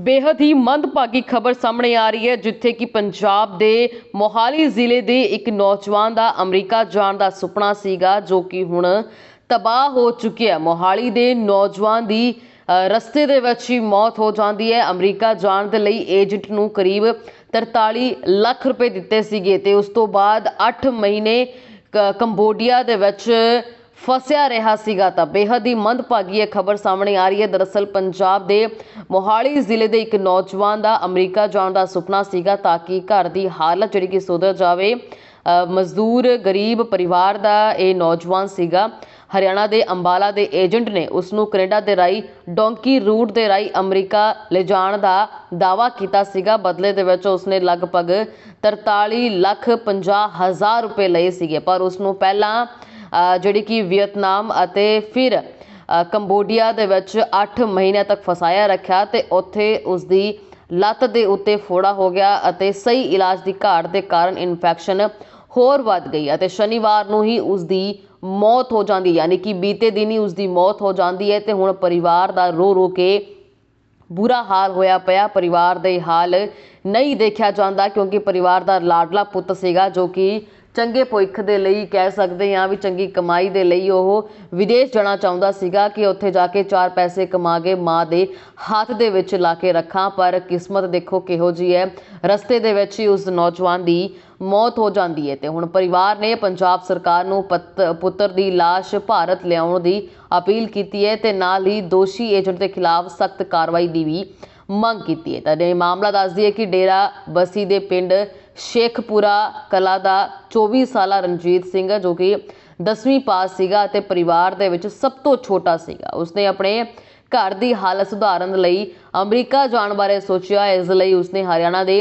ਬੇहद ਹੀ ਮੰਦਭਾਗੀ ਖਬਰ ਸਾਹਮਣੇ ਆ ਰਹੀ ਹੈ, ਜਿੱਥੇ ਕਿ ਪੰਜਾਬ ਦੇ ਮੋਹਾਲੀ ਜ਼ਿਲ੍ਹੇ ਦੇ ਇੱਕ ਨੌਜਵਾਨ ਦਾ ਅਮਰੀਕਾ ਜਾਣ ਦਾ ਸੁਪਨਾ ਸੀਗਾ, ਜੋ ਕਿ ਹੁਣ ਤਬਾਹ ਹੋ ਚੁੱਕਿਆ ਹੈ। ਮੋਹਾਲੀ ਦੇ ਨੌਜਵਾਨ ਦੀ ਰਸਤੇ ਦੇ ਵਿੱਚ ਹੀ ਮੌਤ ਹੋ ਜਾਂਦੀ ਹੈ। ਅਮਰੀਕਾ ਜਾਣ ਦੇ ਲਈ ਏਜੰਟ ਨੂੰ ਕਰੀਬ 43 ਲੱਖ ਰੁਪਏ ਦਿੱਤੇ ਸੀਗੇ ਤੇ ਉਸ ਤੋਂ ਬਾਅਦ 8 ਮਹੀਨੇ ਕ- ਕੰਬੋਡੀਆ ਦੇ ਵਿੱਚ ਫਸਿਆ ਰਿਹਾ ਸੀਗਾ ਤਾਂ ਬੇहद ਹੀ ਮੰਦਭਾਗੀ ਇਹ ਖਬਰ ਸਾਹਮਣੇ ਆ ਰਹੀ ਹੈ। ਦਰਅਸਲ ਪੰਜਾਬ ਦੇ ਮੋਹਾਲੀ ਜ਼ਿਲ੍ਹੇ ਦੇ ਇੱਕ ਨੌਜਵਾਨ ਦਾ ਅਮਰੀਕਾ ਜਾਣ ਦਾ ਸੁਪਨਾ ਸੀਗਾ ਤਾਂ ਕਿ ਘਰ ਦੀ ਹਾਲਤ ਜਿਹੜੀ ਕਿ ਸੁਧਰ ਜਾਵੇ। ਮਜ਼ਦੂਰ, ਗਰੀਬ ਪਰਿਵਾਰ ਦਾ ਇਹ ਨੌਜਵਾਨ ਸੀਗਾ। ਹਰਿਆਣਾ ਦੇ ਅੰਬਾਲਾ ਦੇ ਏਜੰਟ ਨੇ ਉਸ ਨੂੰ ਕੈਨੇਡਾ ਦੇ ਰਾਈ ਡੋਂਕੀ ਰੂਟ ਦੇ ਰਾਈ ਅਮਰੀਕਾ ਲਿਜਾਣ ਦਾ ਦਾਵਾ ਕੀਤਾ ਸੀਗਾ। ਬਦਲੇ ਦੇ ਵਿੱਚ ਉਸਨੇ ਲਗਭਗ 43 ਲੱਖ 50 ਹਜ਼ਾਰ ਰੁਪਏ ਲਏ ਸੀਗੇ, ਪਰ ਉਸ ਨੂੰ ਪਹਿਲਾਂ ਜਿਹੜੀ ਕਿ ਵੀਅਤਨਾਮ ਅਤੇ ਫਿਰ ਕੰਬੋਡੀਆ ਦੇ ਵਿੱਚ 8 ਮਹੀਨਿਆਂ ਤੱਕ ਫਸਾਇਆ ਰੱਖਿਆ ਅਤੇ ਉੱਥੇ ਉਸਦੀ ਲੱਤ ਦੇ ਉੱਤੇ ਫੋੜਾ ਹੋ ਗਿਆ ਅਤੇ ਸਹੀ ਇਲਾਜ ਦੀ ਘਾਟ ਦੇ ਕਾਰਨ ਇਨਫੈਕਸ਼ਨ ਹੋਰ ਵੱਧ ਗਈ ਅਤੇ ਸ਼ਨੀਵਾਰ ਨੂੰ ਹੀ ਉਸਦੀ ਮੌਤ ਹੋ ਜਾਂਦੀ, ਯਾਨੀ ਕਿ ਬੀਤੇ ਦਿਨ ਹੀ ਉਸਦੀ ਮੌਤ ਹੋ ਜਾਂਦੀ ਹੈ ਤੇ ਹੁਣ ਪਰਿਵਾਰ ਦਾ ਰੋ ਰੋ ਕੇ ਬੁਰਾ ਹਾਲ ਹੋਇਆ ਪਿਆ। ਪਰਿਵਾਰ ਦੇ ਹਾਲ ਨਹੀਂ ਦੇਖਿਆ ਜਾਂਦਾ ਕਿਉਂਕਿ ਪਰਿਵਾਰ ਦਾ ਲਾਡਲਾ ਪੁੱਤ ਸੀਗਾ ਜੋ ਕਿ ਚੰਗੇ ਭਵਿੱਖ ਦੇ ਲਈ ਕਹਿ ਸਕਦੇ ਹਾਂ ਵੀ ਚੰਗੀ ਕਮਾਈ ਦੇ ਲਈ ਉਹ ਵਿਦੇਸ਼ ਜਾਣਾ ਚਾਹੁੰਦਾ ਸੀਗਾ ਕਿ ਉੱਥੇ ਜਾ ਕੇ ਚਾਰ ਪੈਸੇ ਕਮਾ ਕੇ ਮਾਂ ਦੇ ਹੱਥ ਦੇ ਵਿੱਚ ਲਾ ਕੇ ਰੱਖਾਂ। ਪਰ ਕਿਸਮਤ ਦੇਖੋ ਕਿਹੋ ਜੀ ਹੈ। ਰਸਤੇ ਦੇ ਵਿੱਚ ਹੀ ਉਸ ਨੌਜਵਾਨ ਦੀ ਮੌਤ ਹੋ ਜਾਂਦੀ ਹੈ ਤੇ ਹੁਣ ਪਰਿਵਾਰ ਨੇ ਪੰਜਾਬ ਸਰਕਾਰ ਨੂੰ ਪਤ, ਪੁੱਤਰ ਦੀ ਲਾਸ਼ ਭਾਰਤ ਲਿਆਉਣ ਦੀ ਅਪੀਲ ਕੀਤੀ ਹੈ ਤੇ ਨਾਲ ਹੀ ਦੋਸ਼ੀ ਏਜੰਟ ਦੇ ਖਿਲਾਫ ਸਖਤ ਕਾਰਵਾਈ ਦੀ ਵੀ ਮੰਗ ਕੀਤੀ ਹੈ। ਤਾਂ ਇਹ ਮਾਮਲਾ ਦੱਸਦੀ ਹੈ ਕਿ ਡੇਰਾ ਬਸੀ ਦੇ ਪਿੰਡ ਸ਼ੇਖਪੁਰਾ ਕਲਾ ਦਾ 24 ਸਾਲਾ ਰਣਜੀਤ ਸਿੰਘ ਜੋ ਕਿ 10ਵੀਂ ਪਾਸ ਸੀਗਾ ਅਤੇ ਪਰਿਵਾਰ ਦੇ ਵਿੱਚ ਸਭ ਤੋਂ ਛੋਟਾ ਸੀਗਾ। ਉਸਨੇ ਆਪਣੇ ਘਰ ਦੀ ਹਾਲਤ ਸੁਧਾਰਨ ਲਈ ਅਮਰੀਕਾ ਜਾਣ ਬਾਰੇ ਸੋਚਿਆ। ਇਸ ਲਈ ਉਸਨੇ ਹਰਿਆਣਾ ਦੇ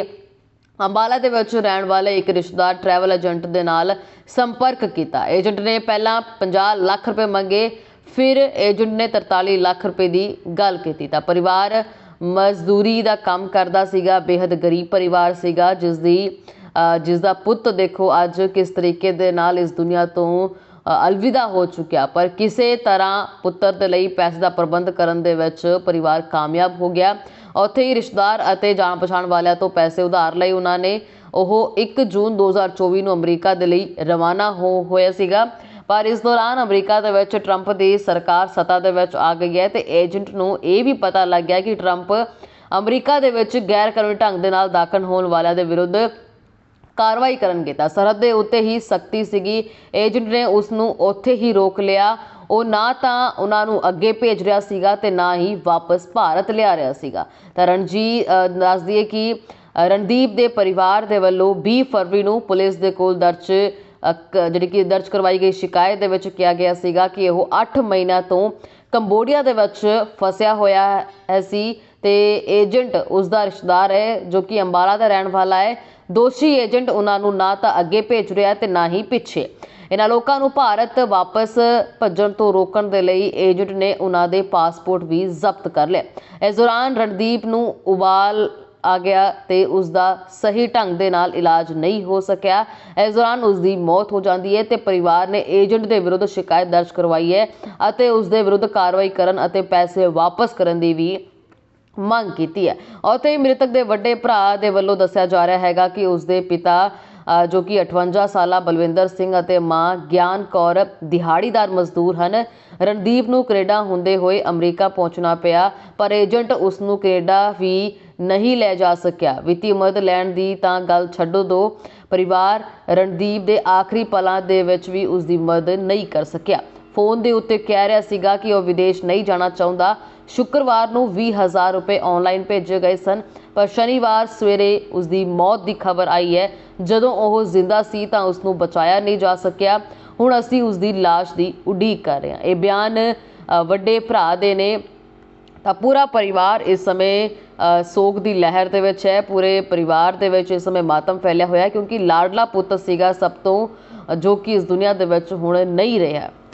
ਅੰਬਾਲਾ ਦੇ ਵਿੱਚ ਰਹਿਣ ਵਾਲੇ ਇੱਕ ਰਿਸ਼ਤੇਦਾਰ ਟਰੈਵਲ ਏਜੰਟ ਦੇ ਨਾਲ ਸੰਪਰਕ ਕੀਤਾ। ਏਜੰਟ ਨੇ ਪਹਿਲਾਂ 50 ਲੱਖ ਰੁਪਏ ਮੰਗੇ, ਫਿਰ ਏਜੰਟ ਨੇ 43 ਲੱਖ ਰੁਪਏ ਦੀ ਗੱਲ ਕੀਤੀ। ਤਾਂ ਪਰਿਵਾਰ ਮਜ਼ਦੂਰੀ ਦਾ ਕੰਮ ਕਰਦਾ ਸੀਗਾ ਬੇहद ਗਰੀਬ ਪਰਿਵਾਰ ਸੀਗਾ ਜਿਸ ਦੀ ਜਿਸ ਦਾ ਪੁੱਤ ਦੇਖੋ ਅੱਜ ਕਿਸ ਤਰੀਕੇ ਦੇ ਨਾਲ ਇਸ ਦੁਨੀਆ ਤੋਂ ਅਲਵਿਦਾ ਹੋ ਚੁੱਕਿਆ। ਪਰ ਕਿਸੇ ਤਰ੍ਹਾਂ ਪੁੱਤਰ ਦੇ ਲਈ ਪੈਸੇ ਦਾ ਪ੍ਰਬੰਧ ਕਰਨ ਦੇ ਵਿੱਚ ਪਰਿਵਾਰ ਕਾਮਯਾਬ ਹੋ ਗਿਆ। ਉੱਥੇ ਹੀ ਰਿਸ਼ਤੇਦਾਰ ਅਤੇ ਜਾਣ ਪਛਾਣ ਵਾਲਿਆਂ ਤੋਂ ਪੈਸੇ ਉਧਾਰ ਲਈ ਉਹਨਾਂ ਨੇ ਉਹ ਇੱਕ ਜੂਨ 2024 ਨੂੰ ਅਮਰੀਕਾ ਦੇ ਲਈ ਰਵਾਨਾ ਹੋ, ਹੋਇਆ ਸੀਗਾ। ਪਰ ਇਸ ਦੌਰਾਨ ਅਮਰੀਕਾ ਦੇ ਵਿੱਚ ਟਰੰਪ ਦੀ ਸਰਕਾਰ ਸੱਤਾ ਦੇ ਵਿੱਚ ਆ ਗਈ ਹੈ ਤੇ ਏਜੰਟ ਨੂੰ ਇਹ ਵੀ ਪਤਾ ਲੱਗ ਗਿਆ ਕਿ ਟਰੰਪ ਅਮਰੀਕਾ ਦੇ ਵਿੱਚ ਗੈਰ ਕਾਨੂੰਨੀ ਢੰਗ ਦੇ ਨਾਲ ਦਾਖਲ ਹੋਣ ਵਾਲਿਆਂ ਦੇ ਵਿਰੁੱਧ ਕਾਰਵਾਈ ਕਰਨਗੇ। ਤਾਂ ਸਰਹੱਦ ਦੇ ਉੱਤੇ ਹੀ ਸਖਤੀ ਸੀਗੀ। ਏਜੰਟ ਨੇ ਉਸ ਨੂੰ ਉੱਥੇ ਹੀ ਰੋਕ ਲਿਆ। ਉਹ ਨਾ ਤਾਂ ਉਹਨਾਂ ਨੂੰ ਅੱਗੇ ਭੇਜ ਰਿਹਾ ਸੀਗਾ ਤੇ ਨਾ ਹੀ ਵਾਪਸ ਭਾਰਤ ਲਿਆ ਰਿਹਾ ਸੀਗਾ। ਤਾਂ ਰਣਜੀ ਅ, ਦੱਸ ਦਈਏ ਕਿ ਰਣਦੀਪ ਦੇ ਪਰਿਵਾਰ ਦੇ ਵੱਲੋਂ 20 ਫਰਵਰੀ ਨੂੰ ਪੁਲਿਸ ਦੇ ਕੋਲ ਦਰਜ ਕ- ਜਿਹੜੀ ਕਿ ਦਰਜ ਕਰਵਾਈ ਗਈ ਸ਼ਿਕਾਇਤ ਦੇ ਵਿੱਚ ਕਿਹਾ ਗਿਆ ਸੀਗਾ ਕਿ ਉਹ 8 ਮਹੀਨਿਆਂ ਤੋਂ ਕੰਬੋਡੀਆ ਦੇ ਵਿੱਚ ਫਸਿਆ ਹੋਇਆ ਹੈ ਸੀ ਤੇ ਏਜੰਟ ਉਸ ਦਾ ਰਿਸ਼ਤੇਦਾਰ ਹੈ ਜੋ ਕਿ ਅੰਬਾਲਾ ਦਾ ਰਹਿਣ ਵਾਲਾ ਹੈ। ਦੋਸ਼ੀ ਏਜੰਟ ਉਹਨਾਂ ਨੂੰ ਨਾ ਤਾਂ ਅੱਗੇ ਭੇਜ ਰਿਹਾ ਤੇ ਨਾ ਹੀ ਪਿੱਛੇ। ਇਹਨਾਂ ਲੋਕਾਂ ਨੂੰ ਭਾਰਤ ਵਾਪਸ ਭੱਜਣ ਤੋਂ ਰੋਕਣ ਦੇ ਲਈ ਏਜੰਟ ਨੇ ਉਹਨਾਂ ਦੇ ਪਾਸਪੋਰਟ ਵੀ ਜ਼ਬਤ ਕਰ ਲਏ ਇਸ ਦੌਰਾਨ ਰਣਦੀਪ ਨੂੰ ਉਬਾਲ ਆ ਗਿਆ ਤੇ ਉਸ ਦਾ ਸਹੀ ਢੰਗ ਦੇ ਨਾਲ ਇਲਾਜ ਨਹੀਂ ਹੋ ਸਕਿਆ। ਇਸ ਦੌਰਾਨ ਉਸ ਦੀ ਮੌਤ ਹੋ ਜਾਂਦੀ ਹੈ ਤੇ ਪਰਿਵਾਰ ਨੇ ਏਜੰਟ ਦੇ ਵਿਰੁੱਧ ਸ਼ਿਕਾਇਤ ਦਰਜ ਕਰਵਾਈ ਹੈ ਅਤੇ ਉਸ ਦੇ ਵਿਰੁੱਧ ਕਾਰਵਾਈ ਕਰਨ ਅਤੇ ਪੈਸੇ ਵਾਪਸ ਕਰਨ ਦੀ ਵੀ ਮੰਗ ਕੀਤੀ ਹੈ। ਅਤੇ ਮ੍ਰਿਤਕ ਦੇ ਵੱਡੇ ਭਰਾ ਦੇ ਵੱਲੋਂ ਦੱਸਿਆ ਜਾ ਰਿਹਾ ਹੈਗਾ ਕਿ ਉਸ ਦੇ ਪਿਤਾ ਜੋ ਕਿ 58 ਸਾਲਾ ਬਲਵਿੰਦਰ ਸਿੰਘ ਅਤੇ ਮਾਂ ਗਿਆਨ ਕੌਰ ਦਿਹਾੜੀਦਾਰ ਮਜ਼ਦੂਰ ਹਨ। ਰਣਦੀਪ ਨੂੰ ਕੈਨੇਡਾ ਹੁੰਦੇ ਹੋਏ ਅਮਰੀਕਾ ਪਹੁੰਚਣਾ ਪਿਆ, ਪਰ ਏਜੰਟ ਉਸ ਨੂੰ ਕੈਨੇਡਾ ਵੀ ਨਹੀਂ ਲੈ ਜਾ ਸਕਿਆ। ਵਿੱਤੀ ਮਦਦ ਲੈਣ ਦੀ ਤਾਂ ਗੱਲ ਛੱਡੋ ਦੋ। ਪਰਿਵਾਰ ਰਣਦੀਪ ਦੇ ਆਖਰੀ ਪਲਾਂ ਦੇ ਵਿੱਚ ਵੀ ਉਸ ਦੀ ਮਦਦ ਨਹੀਂ ਕਰ ਸਕਿਆ। ਫੋਨ ਦੇ ਉੱਤੇ ਕਹਿ ਰਿਹਾ ਸੀਗਾ ਕਿ ਉਹ ਵਿਦੇਸ਼ ਨਹੀਂ ਜਾਣਾ ਚਾਹੁੰਦਾ। ਸ਼ੁੱਕਰਵਾਰ ਨੂੰ 20000 ਰੁਪਏ ਆਨਲਾਈਨ ਭੇਜੇ ਗਏ ਸਨ, ਪਰ ਸ਼ਨੀਵਾਰ ਸਵੇਰੇ ਉਸ ਦੀ ਮੌਤ ਦੀ ਖਬਰ ਆਈ ਹੈ। ਜਦੋਂ ਉਹ ਜ਼ਿੰਦਾ ਸੀ ਤਾਂ ਉਸ ਨੂੰ ਬਚਾਇਆ ਨਹੀਂ ਜਾ ਸਕਿਆ। ਹੁਣ ਅਸੀਂ ਉਸ ਦੀ ਲਾਸ਼ ਦੀ ਉਡੀਕ ਕਰ ਰਹੇ ਹਾਂ। ਇਹ ਬਿਆਨ ਵੱਡੇ ਭਰਾ ਦੇ ਨੇ। ਤਾਂ ਪੂਰਾ ਪਰਿਵਾਰ ਇਸ ਸਮੇਂ ਸੋਗ ਦੀ ਲਹਿਰ ਦੇ ਵਿੱਚ ਹੈ। ਪੂਰੇ ਪਰਿਵਾਰ ਦੇ ਵਿੱਚ ਇਸ ਸਮੇਂ ਮਾਤਮ ਫੈਲਿਆ ਹੋਇਆ ਕਿਉਂਕਿ ਲਾਡਲਾ ਪੁੱਤ ਸੀਗਾ ਸਭ ਤੋਂ, ਜੋ ਕਿ ਇਸ ਦੁਨੀਆ ਦੇ ਵਿੱਚ ਹੁਣ ਨਹੀਂ ਰਿਹਾ।